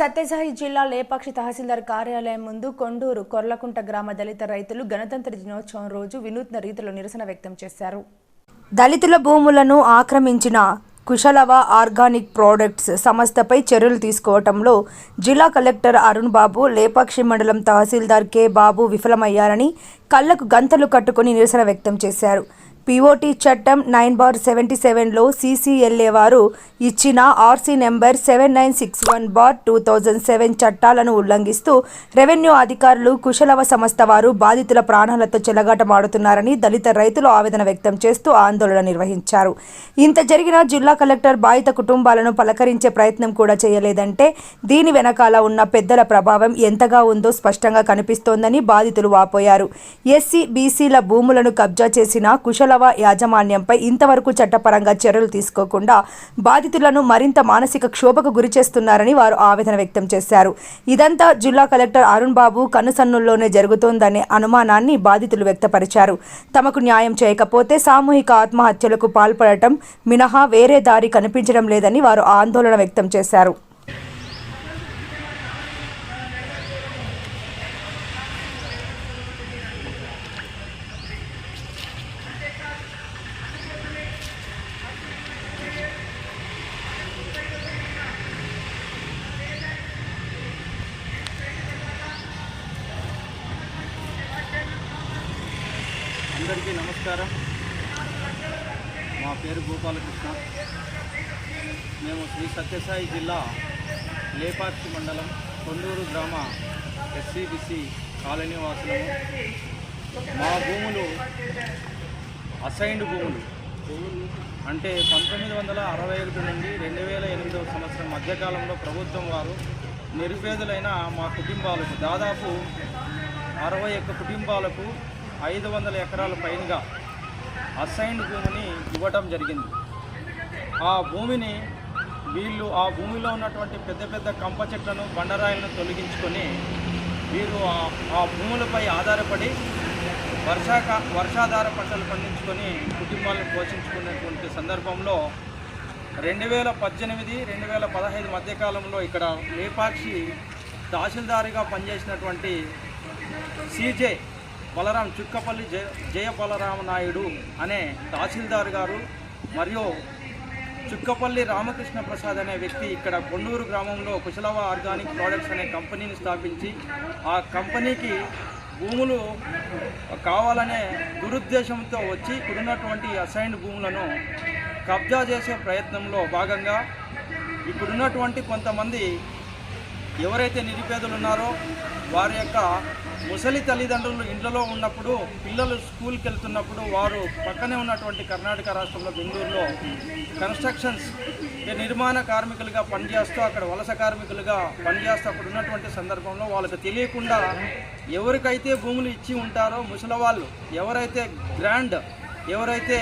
సత్యసాయి జిల్లా లేపాక్షి తహసీల్దార్ కార్యాలయం ముందు కొండూరు కొర్లకుంట గ్రామ దళిత రైతులు గణతంత్ర దినోత్సవం రోజు వినూత్న రీతిలో నిరసన వ్యక్తం చేశారు. దళితుల భూములను ఆక్రమించిన కుశలవ ఆర్గానిక్ ప్రోడక్ట్స్ సంస్థపై చర్యలు తీసుకోవటంలో జిల్లా కలెక్టర్ అరుణ్ బాబు లేపాక్షి మండలం తహసీల్దార్ కె బాబు విఫలమయ్యారని కళ్ళకు గంతలు కట్టుకుని నిరసన వ్యక్తం చేశారు. పీఓటీ చట్టం నైన్ బార్ సెవెంటీ సెవెన్లో సీసీఎల్ఏ వారు ఇచ్చిన RC number seven nine six one bar two thousand seven చట్టాలను ఉల్లంఘిస్తూ రెవెన్యూ అధికారులు కుశలవ సంస్థ వారు బాధితుల ప్రాణాలతో చెలగాటమాడుతున్నారని దళిత రైతులు ఆవేదన వ్యక్తం చేస్తూ ఆందోళన నిర్వహించారు. ఇంత జరిగిన జిల్లా కలెక్టర్ బాధిత కుటుంబాలను పలకరించే ప్రయత్నం కూడా చేయలేదంటే దీని వెనకాల ఉన్న పెద్దల ప్రభావం ఎంతగా ఉందో స్పష్టంగా కనిపిస్తోందని బాధితులు వాపోయారు. ఎస్సీ బీసీల భూములను కబ్జా చేసిన విప్లవ యాజమాన్యంపై ఇంతవరకు చట్టపరంగా చర్యలు తీసుకోకుండా బాధితులను మరింత మానసిక క్షోభకు గురిచేస్తున్నారని వారు ఆవేదన వ్యక్తం చేశారు. ఇదంతా జిల్లా కలెక్టర్ అరుణ్ బాబు కనుసన్నుల్లోనే జరుగుతోందనే అనుమానాన్ని బాధితులు వ్యక్తపరిచారు. తమకు న్యాయం చేయకపోతే సామూహిక ఆత్మహత్యలకు పాల్పడటం మినహా వేరే దారి కనిపించడం లేదని వారు ఆందోళన వ్యక్తం చేశారు. అందరికీ నమస్కారం. మా పేరు గోపాలకృష్ణ. మేము శ్రీ సత్యసాయి జిల్లా లేపాక్షి మండలం కొండూరు గ్రామ ఎస్సీబీసీ కాలనీ వాసులము. మా భూములు అసైన్డ్ భూములు. అంటే పంతొమ్మిది వందల అరవై ఒకటి నుండి రెండు వేల ఎనిమిదవ సంవత్సరం మధ్యకాలంలో ప్రభుత్వం వారు నిరుపేదలైన మా కుటుంబాలకు దాదాపు అరవై ఒక్క కుటుంబాలకు ఐదు వందల ఎకరాల పైనగా అసైన్డ్ భూమిని ఇవ్వటం జరిగింది. ఆ భూమిని వీళ్ళు ఆ భూమిలో ఉన్నటువంటి పెద్ద పెద్ద కంప చెట్లను బండరాయిలను తొలగించుకొని వీరు ఆ- భూములపై ఆధారపడి వర్షాక వర్షాధార పంటలు పండించుకొని కుటుంబాలను పోషించుకున్నటువంటి సందర్భంలో రెండు వేల పద్దెనిమిది రెండు వేల పదహైదు మధ్యకాలంలో ఇక్కడ లేపాక్షి తహసీల్దారిగా పనిచేసినటువంటి సిజే బలరాం చుక్కపల్లి జయ జయ బలరామ నాయుడు అనే తహసీల్దార్ గారు మరియు చుక్కపల్లి రామకృష్ణ ప్రసాద్ అనే వ్యక్తి ఇక్కడ కొండూరు గ్రామంలో కుశలవ ఆర్గానిక్ ప్రోడక్ట్స్ అనే కంపెనీని స్థాపించి ఆ కంపెనీకి భూములు కావాలనే దురుద్దేశంతో వచ్చి ఇక్కడున్నటువంటి అసైన్డ్ భూములను కబ్జా చేసే ప్రయత్నంలో భాగంగా ఇక్కడున్నటువంటి కొంతమంది ఎవరైతే నిరుపేదలు ఉన్నారో వారి యొక్క ముసలి తల్లిదండ్రులు ఇంట్లో ఉన్నప్పుడు పిల్లలు స్కూల్కి వెళ్తున్నప్పుడు వారు పక్కనే ఉన్నటువంటి కర్ణాటక రాష్ట్రంలో బెంగళూరులో కన్స్ట్రక్షన్స్ నిర్మాణ కార్మికులుగా పనిచేస్తూ అక్కడ వలస కార్మికులుగా పనిచేస్తూ అక్కడ ఉన్నటువంటి సందర్భంలో వాళ్ళకి తెలియకుండా ఎవరికైతే భూములు ఇచ్చి ఉంటారో ముసలవాళ్ళు ఎవరైతే గ్రాండ్ ఎవరైతే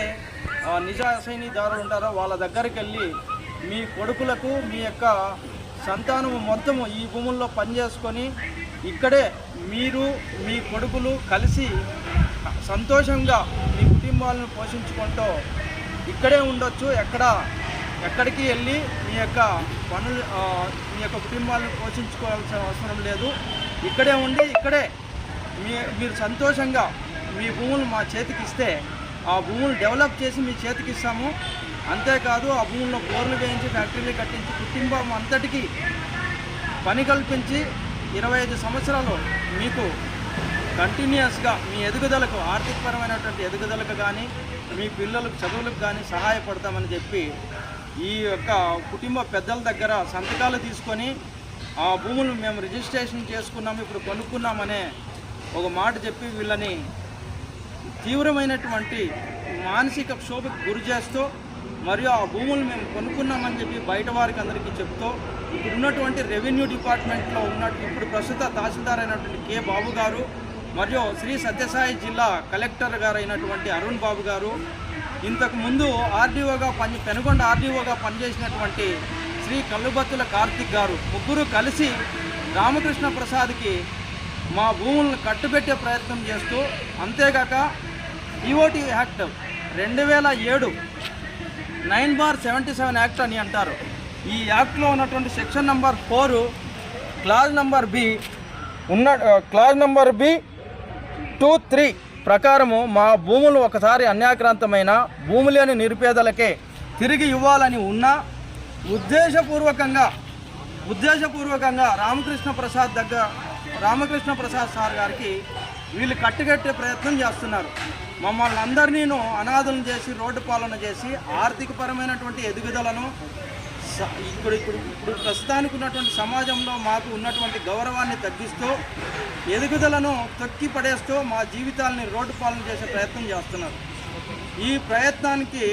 నిజాసైనీదారులు ఉంటారో వాళ్ళ దగ్గరికి వెళ్ళి మీ కొడుకులకు మీ యొక్క సంతానము మొత్తము ఈ భూముల్లో పనిచేసుకొని ఇక్కడే మీరు మీ కొడుకులు కలిసి సంతోషంగా మీ కుటుంబాలను పోషించుకుంటూ ఇక్కడే ఉండొచ్చు. ఎక్కడ ఎక్కడికి వెళ్ళి మీ యొక్క పనులు మీ యొక్క కుటుంబాలను పోషించుకోవాల్సిన అవసరం లేదు. ఇక్కడే ఉండి ఇక్కడే మీ మీరు సంతోషంగా మీ భూములు మా చేతికి ఇస్తే ఆ భూములు డెవలప్ చేసి మీ చేతికి ఇస్తాము అంతేకాదు ఆ భూముల్లో బోర్లు వేయించి ఫ్యాక్టరీలు కట్టించి కుటుంబం అంతటికీ పని కల్పించి ఇరవై ఐదు సంవత్సరాలు మీకు కంటిన్యూస్గా మీ ఎదుగుదలకు ఆర్థికపరమైనటువంటి ఎదుగుదలకు కానీ మీ పిల్లలకు చదువులకు కానీ సహాయపడతామని చెప్పి ఈ యొక్క కుటుంబ పెద్దల దగ్గర సంతకాలు తీసుకొని ఆ భూములు మేము రిజిస్ట్రేషన్ చేసుకున్నాము ఇప్పుడు కొనుక్కున్నామనే ఒక మాట చెప్పి వీళ్ళని తీవ్రమైనటువంటి మానసిక క్షోభకు గురి చేస్తూ మరియు ఆ భూములు మేము కొనుక్కున్నామని చెప్పి బయట వారికి అందరికీ చెప్తూ ఉన్నటువంటి రెవెన్యూ డిపార్ట్మెంట్లో ఉన్నట్టు ఇప్పుడు ప్రస్తుత తహసీల్దార్ అయినటువంటి కె బాబు గారు మరియు శ్రీ సత్యసాయి జిల్లా కలెక్టర్ గారు అయినటువంటి అరుణ్ బాబు గారు ఇంతకు ముందు ఆర్డీఓగా పని పెనుగొండ ఆర్డీఓగా పనిచేసినటువంటి శ్రీ కల్లుబత్తుల కార్తిక్ గారు ముగ్గురు కలిసి రామకృష్ణ ప్రసాద్కి మా భూములను కట్టుబెట్టే ప్రయత్నం చేస్తూ అంతేగాక ఈఓటీ యాక్ట్ రెండు వేల ఏడు nine bar seventy seven act అని అంటారు. ఈ యాక్ట్లో ఉన్నటువంటి section number four clause number B ఉన్న clause number B two three ప్రకారము మా భూములు ఒకసారి అన్యాక్రాంతమైన భూమి లేని నిరుపేదలకే తిరిగి ఇవ్వాలని ఉన్న ఉద్దేశపూర్వకంగా ఉద్దేశపూర్వకంగా రామకృష్ణ ప్రసాద్ దగ్గర రామకృష్ణ ప్రసాద్ సార్ గారికి వీళ్ళు కట్టుకట్టే ప్రయత్నం చేస్తున్నారు. మమ్మల్ని అందరినీను అనాథలను చేసి రోడ్డు పాలన చేసి ఆర్థికపరమైనటువంటి ఎదుగుదలను ఇప్పుడు ఇప్పుడు ఇప్పుడు ప్రస్తుతానికి ఉన్నటువంటి సమాజంలో మాకు ఉన్నటువంటి గౌరవాన్ని తగ్గిస్తూ ఎదుగుదలను తొక్కి పడేస్తూ మా జీవితాలని రోడ్డు పాలన చేసే ప్రయత్నం చేస్తున్నారు. ఈ ప్రయత్నానికి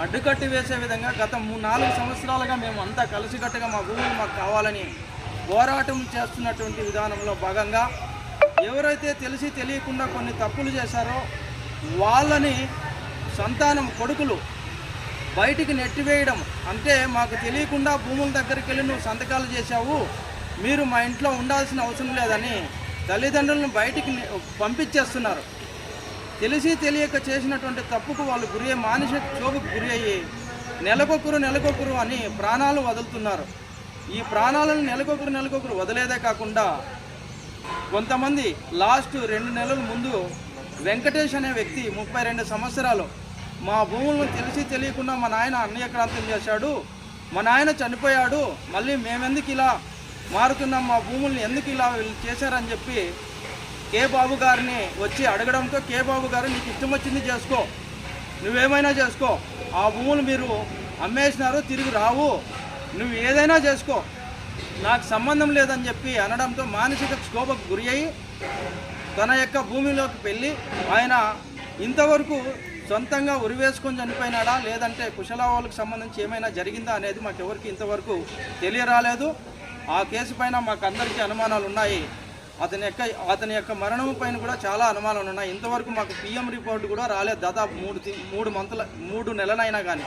అడ్డుకట్టి వేసే విధంగా గత మూడు నాలుగు సంవత్సరాలుగా మేము అంతా కలిసికట్టుగా మా భూములు మాకు కావాలని పోరాటం చేస్తున్నటువంటి విధానంలో భాగంగా ఎవరైతే తెలిసి తెలియకుండా కొన్ని తప్పులు చేశారో వాళ్ళని సంతానం కొడుకులు బయటికి నెట్టివేయడం అంటే మాకు తెలియకుండా భూముల దగ్గరికి వెళ్ళి నువ్వు సంతకాలు చేశావు. మీరు మా ఇంట్లో ఉండాల్సిన అవసరం లేదని తల్లిదండ్రులను బయటికి పంపించేస్తున్నారు. తెలిసి తెలియక చేసినటువంటి తప్పుకు వాళ్ళు గురి మానసిక క్షోభకు గురి అయ్యి నెలకొకరు నెలకొకరు అని ప్రాణాలు వదులుతున్నారు. ఈ ప్రాణాలను నెలకొకరు నెలకొకరు వదిలేదే కాకుండా కొంతమంది లాస్ట్ రెండు నెలల ముందు వెంకటేష్ అనే వ్యక్తి ముప్పై రెండు సంవత్సరాలు మా భూములను తెలిసి తెలియకుండా మా నాయన అన్యక్రాంతం చేశాడు. మా నాయన చనిపోయాడు. మళ్ళీ మేమెందుకు ఇలా మారుతున్నాం? మా భూముల్ని ఎందుకు ఇలా వీళ్ళు చేశారని చెప్పి కే బాబు గారిని వచ్చి అడగడంతో కే బాబు గారు నీకు ఇష్టం వచ్చింది చేసుకో. నువ్వేమైనా చేసుకో. ఆ భూములు మీరు అమ్మేసినారు తిరిగి రావు. నువ్వు ఏదైనా చేసుకో. నాకు సంబంధం లేదని చెప్పి అనడంతో మానసిక క్షోభకు గురి అయి తన యొక్క భూమిలోకి వెళ్ళి ఆయన ఇంతవరకు సొంతంగా ఉరివేసుకొని చనిపోయినాడా? లేదంటే కుశలావాళ్ళకు సంబంధించి ఏమైనా జరిగిందా అనేది మాకు ఎవరికి ఇంతవరకు తెలియరాలేదు. ఆ కేసు పైన మాకు అందరికీ అనుమానాలు ఉన్నాయి అతని యొక్క అతని యొక్క మరణం పైన కూడా చాలా అనుమానాలు ఉన్నాయి ఇంతవరకు మాకు పిఎం రిపోర్ట్ కూడా రాలేదు. దాదాపు మూడు మూడు మంత్ల మూడు నెలలైనా కానీ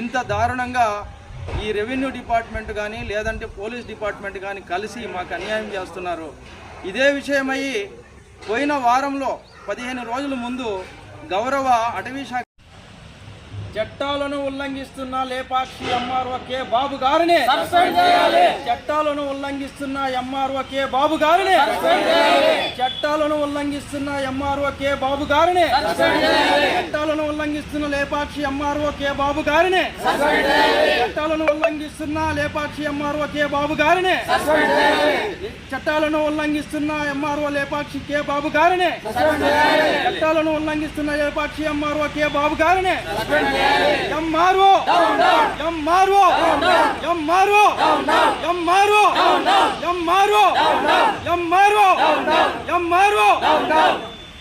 ఇంత దారుణంగా ఈ రెవెన్యూ డిపార్ట్మెంట్ కానీ లేదంటే పోలీస్ డిపార్ట్మెంట్ కానీ కలిసి మాకు అన్యాయం చేస్తున్నారు. ఇదే విషయమై పోయిన వారంలో పదిహేను రోజుల ముందు గౌరవ అటవీ శాఖ చట్టాలను ఉల్లంఘిస్తున్న లేపాక్షి ఎంఆర్ఓ కె బాబు గారిని చట్టాలను ఉల్లంఘిస్తున్న ఎంఆర్ఓ కె బాబు గారిని చట్టాలను ఉల్లంఘిస్తున్న ఎంఆర్ఓ కె బాబు గారిని చట్టాలను ఉల్లంఘిస్తున్న లేపాక్షి ఎంఆర్ఓ కె బాబు గారిని చట్టాలను ఉల్లంఘిస్తున్న లేపాక్షి ఎంఆర్ఓ కె బాబు గారిని చట్టాలను ఉల్లంఘిస్తున్న ఎంఆర్ఓ లేపాక్షి కె బాబు గారిని చట్టాలను ఉల్లంఘిస్తున్న ఏర్పాటు ఎంఆర్ఓ కే బాబు గారిని? MRO MRO MRO MRO MRO MRO MRO